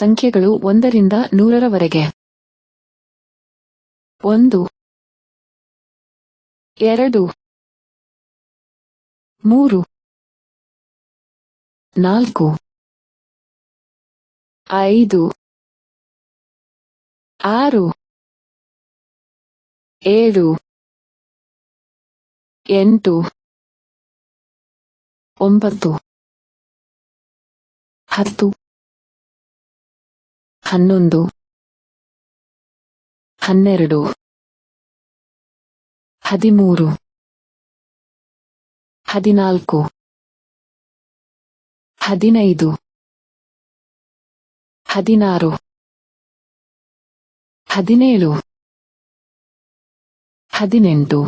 ಸಂಖ್ಯೆಗಳು ಒಂದರಿಂದ ನೂರರವರೆಗೆ. ಒಂದು. ಎರಡು. ಮೂರು. ನಾಲ್ಕು. ಐದು. ಆರು. ಏಳು. ಎಂಟು. ಒಂಬತ್ತು. ಹತ್ತು. ಹನ್ನೊಂದು ಹನ್ನೆರಡು ಹದಿಮೂರು ಹದಿನಾಲ್ಕು ಹದಿನೈದು ಹದಿನಾರು ಹದಿನೇಳು ಹದಿನೆಂಟು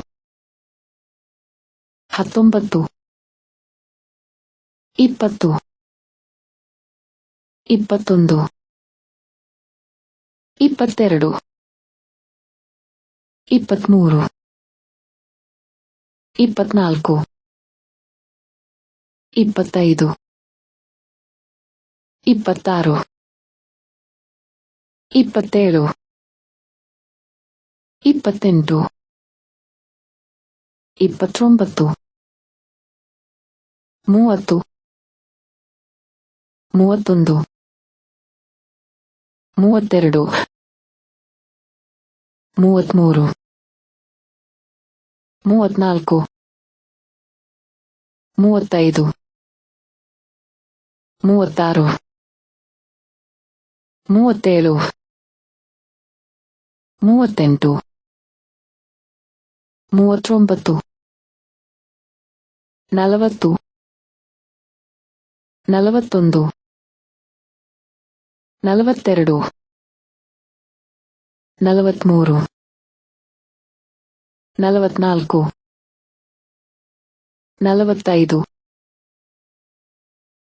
ಹತ್ತೊಂಬತ್ತು ಇಪ್ಪತ್ತು ಇಪ್ಪತ್ತೊಂದು. ಇಪ್ಪತ್ತೆರಡು. ಇಪ್ಪತ್ಮೂರು. ಇಪ್ಪತ್ನಾಲ್ಕು. ಇಪ್ಪತ್ತೈದು. ಇಪ್ಪತ್ತಾರು. ಇಪ್ಪತ್ತೇಳು. ಇಪ್ಪತ್ತೆಂಟು. ಇಪ್ಪತ್ತೊಂಬತ್ತು. ಮೂವತ್ತು. ಮೂವತ್ತೊಂದು. ಮೂವತ್ತೆರಡು. ಮೂವತ್ಮೂರು. ಮೂವತ್ನಾಲ್ಕು. ಮೂವತ್ತೈದು. ಮೂವತ್ತಾರು. ಮೂವತ್ತೇಳು. ಮೂವತ್ತೆಂಟು. ಮೂವತ್ತೊಂಬತ್ತು. ನಲವತ್ತು. ನಲವತ್ತೊಂದು. ನಲವತ್ತೆರಡು. ನಲವತ್ಮೂರು. ನಲವತ್ನಾಲ್ಕು. ನಲವತ್ತೈದು.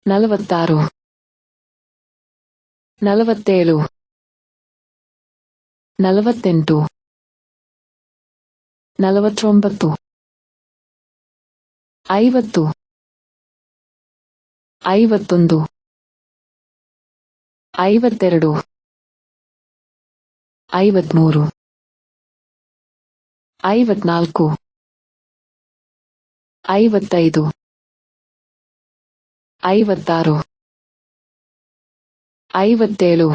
ನಲವತ್ತಾರು. ನಲವತ್ತೇಳು. ನಲವತ್ತೆಂಟು. ನಲವತ್ತೊಂಬತ್ತು. ಐವತ್ತು. ಐವತ್ತೊಂದು. ಐವತ್ತೆರಡು. ಐವತ್ಮೂರು. ಐವತ್ನಾಲ್ಕು. ಐವತ್ತೈದು. ಐವತ್ತಾರು. ಐವತ್ತೇಳು.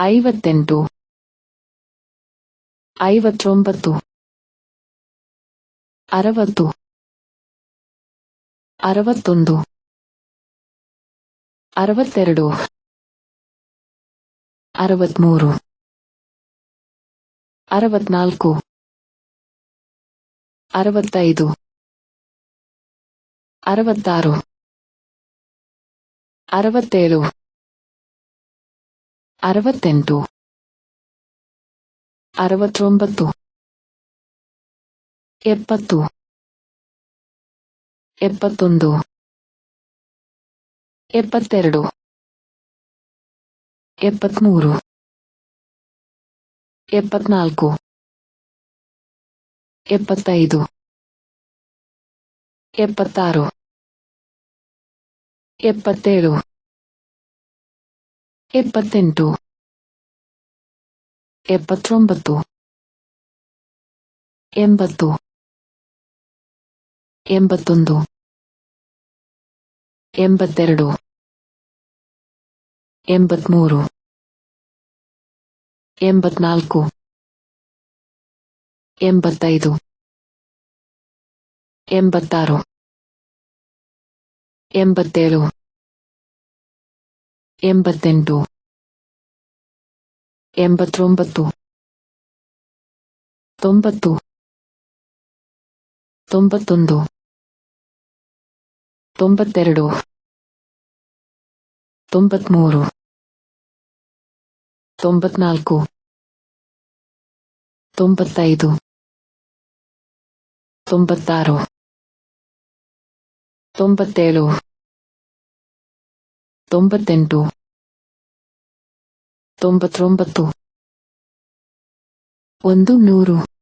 ಐವತ್ತೆಂಟು. ಐವತ್ತೊಂಬತ್ತು. ಅರವತ್ತು. ಅರವತ್ತೊಂದು. ಅರವತ್ತೆರಡು. ಅರವತ್ಮೂರು. ಅರವತ್ನಾಲ್ಕು. ಅರವತ್ತೈದು. ಅರವತ್ತಾರು. ಅರವತ್ತೇಳು. ಅರವತ್ತೆಂಟು. ಅರವತ್ತೊಂಬತ್ತು. ಎಪ್ಪತ್ತು. ಎಪ್ಪತ್ತೊಂದು. ಎಪ್ಪತ್ತೆರಡು. ಎಪ್ಪತ್ಮೂರು ಎಪ್ಪತ್ನಾಲ್ಕು ಎಪ್ಪತ್ತೈದು ಎಪ್ಪತ್ತಾರು ಎಪ್ಪತ್ತೇಳು ಎಪ್ಪತ್ತೆಂಟು ಎಪ್ಪತ್ತೊಂಬತ್ತು ಎಂಬತ್ತು. ಎಂಬತ್ತೊಂದು. ಎಂಬತ್ತೆರಡು. ಎಂಬತ್ಮೂರು. ಎಂಬತ್ನಾಲ್ಕು. ಎಂಬತ್ತೈದು. ಎಂಬತ್ತಾರು. ಎಂಬತ್ತೇಳು. ಎಂಬತ್ತೆಂಟು. ಎಂಬತ್ತೊಂಬತ್ತು. ತೊಂಬತ್ತು. ತೊಂಬತ್ತೊಂದು. ತೊಂಬತ್ತೆರಡು. ತೊಂಬತ್ಮೂರು. ತೊಂಬತ್ನಾಲ್ಕು. ತೊಂಬತ್ತೈದು. ತೊಂಬತ್ತಾರು. ತೊಂಬತ್ತೇಳು. ತೊಂಬತ್ತೆಂಟು. ತೊಂಬತ್ತೊಂಬತ್ತು. ಒಂದು ನೂರು.